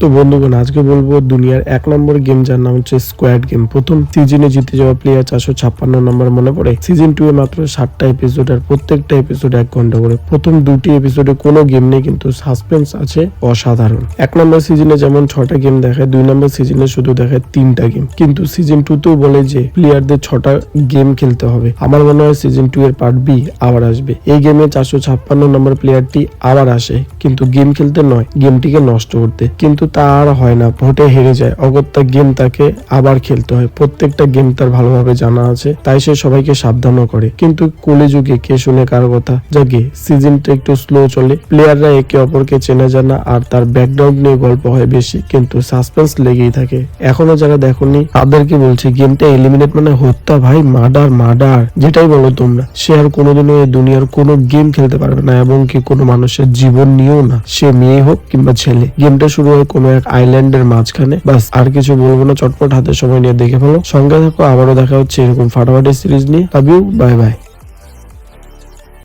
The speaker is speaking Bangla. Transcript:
তো বন্ধুগণ, আজকে বলব দুনিয়ার এক নম্বর গেম যার নাম হচ্ছে স্কোয়াড গেম প্রথম সিজনে জিতে যাওয়া প্লেয়ার চারশো ছাপ্পান্ন নম্বর মনে পড়ে। সিজন টু এ মাত্র ষাটটা এপিসোড আর প্রত্যেকটা এপিসোড এক ঘণ্টা করে। প্রথম দুটি এপিসোডে কোনো গেম নেই, কিন্তু সাসপেন্স আছে অসাধারণ। এক নম্বর সিজনে যেমন ছটা গেম দেখায়, দুই নম্বর সিজনে শুধু দেখায় তিনটা গেম কিন্তু সিজন টু তেও বলে যে প্লেয়ারদের ছটা গেম খেলতে হবে। আমার মনে হয় সিজন টু এর পার্ট বি আবার আসবে। এই গেমে চারশো ছাপ্পান্ন নম্বর প্লেয়ারটি আবার আসে। কিন্তু গেম খেলতে নয় গেমটিকে নষ্ট করতে। কিন্তু তা আর হয় না, ভোটে হেরে যায়। অগত্যা গেম তাকে আবার খেলতে হয়। প্রত্যেকটা গেম তার ভালোভাবে জানা আছে, তাই সে সবাইকে সাবধানও করে। কিন্তু কলিযুগে কে শুনে কার কথা? যাকে সিজনটা একটু স্লো চলে। প্লেয়াররা একে অপরকে চেনা জানা আর তার ব্যাকগ্রাউন্ড নিয়ে গল্প হয় বেশি, কিন্তু সাসপেন্স লেগেই থাকে। এখনও যারা দেখোনি, তাদেরকে বলছি, গেমটা এলিমিনেট মানে হত্যা ভাই মার্ডার মার্ডার যেটাই বলো তোমরা। সে আর কোনোদিনও এই দুনিয়ার কোনো গেম খেলতে পারবে না এবং কি কোনো মানুষের জীবন নিয়েও না। সে মেয়ে হোক কিংবা ছেলে, গেমটা শুরু হয় কোনো এক আইল্যান্ডের মাঝখানে। বাস, আর কিছু বলব না, চটপট হাতে সময় নিয়ে দেখে ফেলো। সঙ্গে থাকো, আবারও দেখা হচ্ছে এরকম ফাটাফাটি সিরিজ নিয়ে। Love bye bye